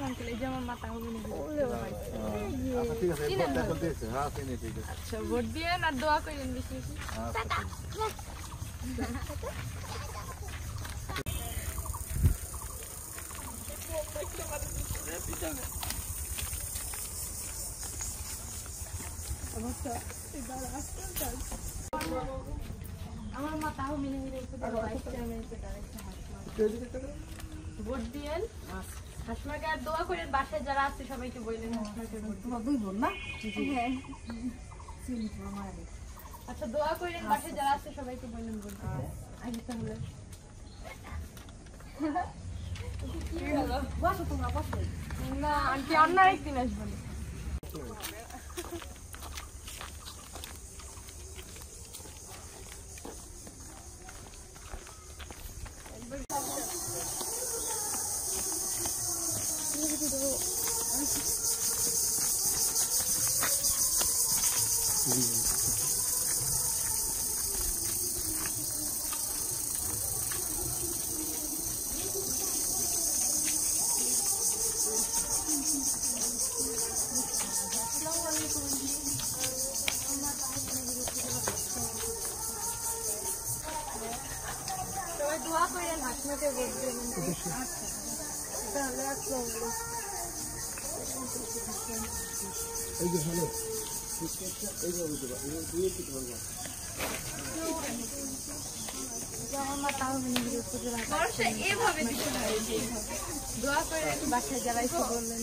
আসো আঙ্কেল এই যে আমার মাথা হবে না আচ্ছা ঠিক আছে ভোট এখন দিয়েছে হ্যাঁ চিনি ঠিক আছে আচ্ছা ভোট দিয়ে আর দোয়া করেন বেশি বেশি আচ্ছা আমার মাথা হবে না ভাইস চেয়ারম্যান ভোট দিয়েন হাসমাকে আর দোয়া করেন বাসায় যারা আছে সবাইকে বললেন হাসমাকে তোমার দুই বোন না হ্যাঁ। আচ্ছা দোয়া করেন বাসায় যারা আছে সবাইকে বললেন ভোট আগে তাহলে। বসো তোমরা বসো। না আন্টি অন্য একদিন আসবেন সবাই দোয়া করেন হাসমাকে ভোট দিবেন তাহলে আসসালামু আলাইকুম এইভাবে দোয়া করে বাসায় যারা এসে বললেন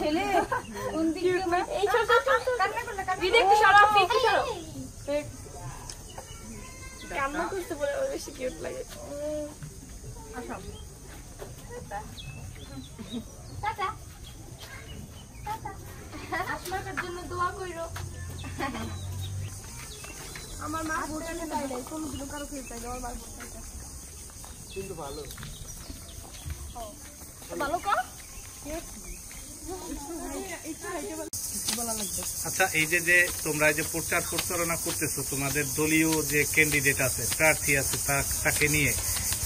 ছেলে কোন দিক এই ছোট ছোট দিদি একটু সরাও আপনি একটু সরাও। কান্না করতে বলে বেশি কিউট লাগে। আসমাকার জন্য দোয়া কইরো। আমার মা ভোটার চাই নাই কোনো কারও খেয়ে আমার মা ভোটার কিন্তু ভালো। ভালো কর আচ্ছা এই যে যে তোমরা যে প্রচার প্রচারণা করতেছো তোমাদের দলীয় যে ক্যান্ডিডেট আছে প্রার্থী আছে তাকে নিয়ে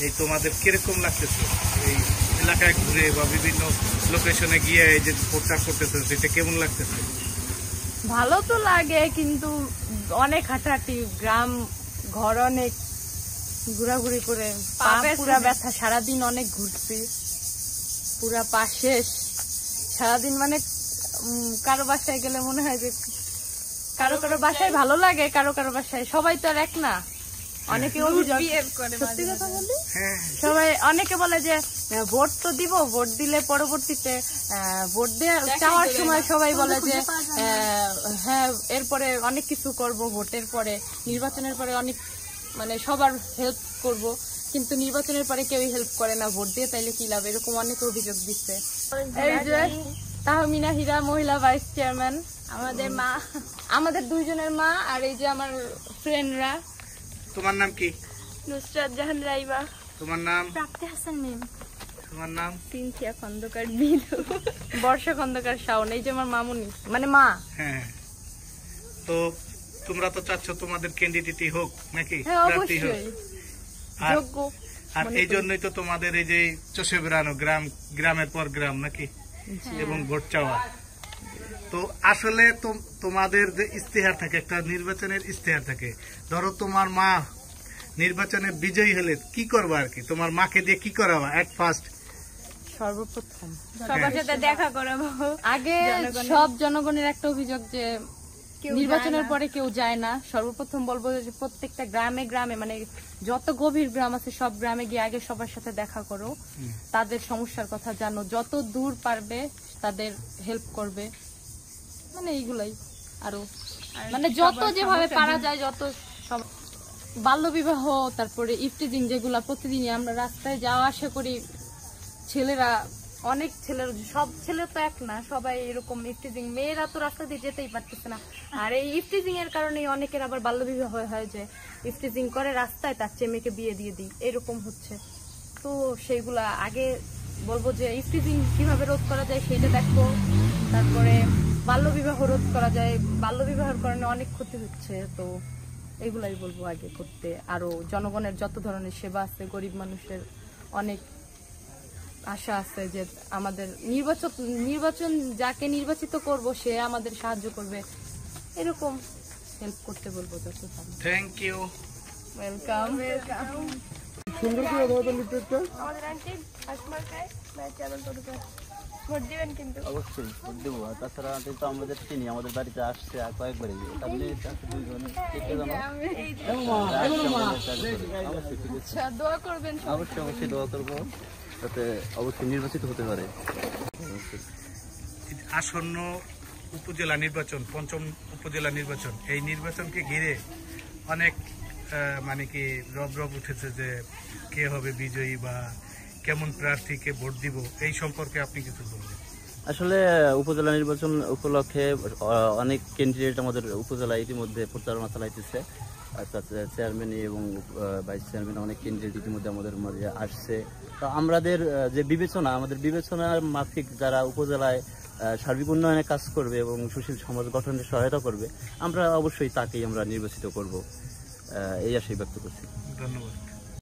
এই তোমাদের কীরকম লাগতেছে? এই এলাকায় ঘুরে বা বিভিন্ন লোকেশনে গিয়ে এই যে প্রচার করতেছো সেটা কেমন লাগতেছে? ভালো তো লাগে কিন্তু অনেক হাঁটাহাঁটি গ্রাম ঘর অনেক ঘোরাঘুরি করে পা পুরা ব্যথা সারাদিন অনেক ঘুরছি। পুরা পা শেষ। সারাদিন মানে কারও বাসায় গেলে মনে হয় যে কারও কারও বাসায় ভালো লাগে কারও কারও বাসায়। সবাই তো আর এক না। অনেকে হ্যাঁ। সবাই অনেকে বলে যে ভোট তো দিব ভোট দিলে পরবর্তীতে আহ, ভোট দেওয়ার চাওয়ার সময় সবাই বলে যে আহ, হ্যাঁ এরপরে অনেক কিছু করব ভোটের পরে নির্বাচনের পরে অনেক মানে সবার হেল্প করব। কিন্তু নির্বাচনের পরে কেউই হেল্প করে না ভোট দিয়ে তাইলে কি লাভ? এরকম অনেক অভিযোগ দিচ্ছে। এই যে তাহমিনা হীরা মহিলা ভাইস চেয়ারম্যান আমাদের মা আমাদের দুইজনের মা আর এই যে আমার ফ্রেন্ডরা তোমার নাম কি? নুসরাত জাহান রাইবা। তোমার নাম? প্রাপ্তি হাসান মিম। তোমার নাম? সিনথিয়া খন্দকার বিলু বর্ষা খন্দকার শাওন এই যে আমার মামুনি। মানে মা। হ্যাঁ। তো তোমরা তো চাচ্ছ তোমাদের ক্যান্ডিডেটই হোক নাকি? হ্যাঁ প্রার্থী হোক। অবশ্যই। যোগ্য আর এই জন্যই তো তোমাদের এই যে চষে বেড়ানো গ্রাম গ্রামের পর গ্রাম নাকি? এবং ভোট চাওয়া। তো আসলে তোমাদের যে ইস্তেহার থাকে একটা নির্বাচনের ইস্তেহার থাকে। ধরো তোমার মা নির্বাচনে বিজয়ী হলে কি করবা আর কি? তোমার মাকে দিয়ে কি করাবা? এট ফার্স্ট সর্বপ্রথম। সবার সাথে দেখা করাবো। আগে সব জনগণের একটা অভিযোগ যে নির্বাচনের পরে কেউ যায় না। সর্বপ্রথম বলব যে প্রত্যেকটা গ্রামে গ্রামে মানে যত গভীর গ্রাম আছে সব গ্রামে গিয়ে আগে সবার সাথে দেখা করো। তাদের সমস্যার কথা জানো। যত দূর পারবে তাদের হেল্প করবে। মানে এইগুলাই আরও। মানে যত যেভাবে পারা যায় যত সব বাল্যবিবাহ তারপরে ইফটিজিং যেগুলা প্রতিদিনই আমরা রাস্তায় যাওয়া আসা করি ছেলেরা অনেক ছেলের সব ছেলে তো এক না, সবাই এরকম ইফটিজিং মেয়েরা তো রাস্তা দিয়ে যেতেই পারতেছে না। আর এই ইফটিজিং এর কারণে অনেকের আবার বাল্যবিবাহ হয়ে যে ইফটিজিং করে রাস্তায় তার চেয়ে মেয়েকে বিয়ে দিয়ে দিই, এরকম হচ্ছে। তো সেইগুলা আগে বলব যে ইফটিজিং কীভাবে রোধ করা যায় সেটা দেখব। তারপরে বাল্যবিবাহ রোধ করা যায়। বাল্যবিবাহের কারণে অনেক ক্ষতি হচ্ছে। তো এগুলাই বলব আগে করতে। আরও জনগণের যত ধরনের সেবা আছে, গরিব মানুষের অনেক আশা আছে যে আমাদের নির্বাচন নির্বাচন যাকে নির্বাচিত করব সে আমাদের সাহায্য করবে। এরকম হেল্প করতে বলব যত থ্যাংক ইউ ওয়েলকাম সুন্দর করে দাও তো লিফলেটটা আমাদের আন্টি আসমা খায় ম্যাচ চ্যানেল করবে ভোট দিবেন কিন্তু। অবশ্যই ভোট দেবো। আর তাছাড়া আন্টি তো আমাদের চিনি আমাদের বাড়িতে আসছে আর কয়েকবারই। আপনি আসছে দুইজন কে কে জানো আসছে আমাদের চাকরি করে। অবশ্যই আচ্ছা দোয়া করবেন অবশ্যই অবশ্যই দোয়া করব। যাতে অবশ্যই নির্বাচিত হতে পারে। আসন্ন উপজেলা নির্বাচন পঞ্চম উপজেলা নির্বাচন এই নির্বাচনকে ঘিরে অনেক মানে কি রব রব উঠেছে যে কে হবে বিজয়ী বা কেমন প্রার্থীকে ভোট দিব এই সম্পর্কে আপনি কিছু বলবেন। আসলে উপজেলা নির্বাচন উপলক্ষে অনেক ক্যান্ডিডেট আমাদের উপজেলা ইতিমধ্যে প্রচারণা চালাইতেছে। তাতে চেয়ারম্যান এবং ভাইস চেয়ারম্যান অনেক ক্যান্ডিডেট ইতিমধ্যে আমাদের মধ্যে আসছে। তো আমাদের যে বিবেচনা, আমাদের বিবেচনার মাফিক যারা উপজেলায় সার্বিক উন্নয়নে কাজ করবে এবং সুশীল সমাজ গঠনে সহায়তা করবে, আমরা অবশ্যই তাকেই আমরা নির্বাচিত করব। এই আশাই ব্যক্ত করছি। ধন্যবাদ।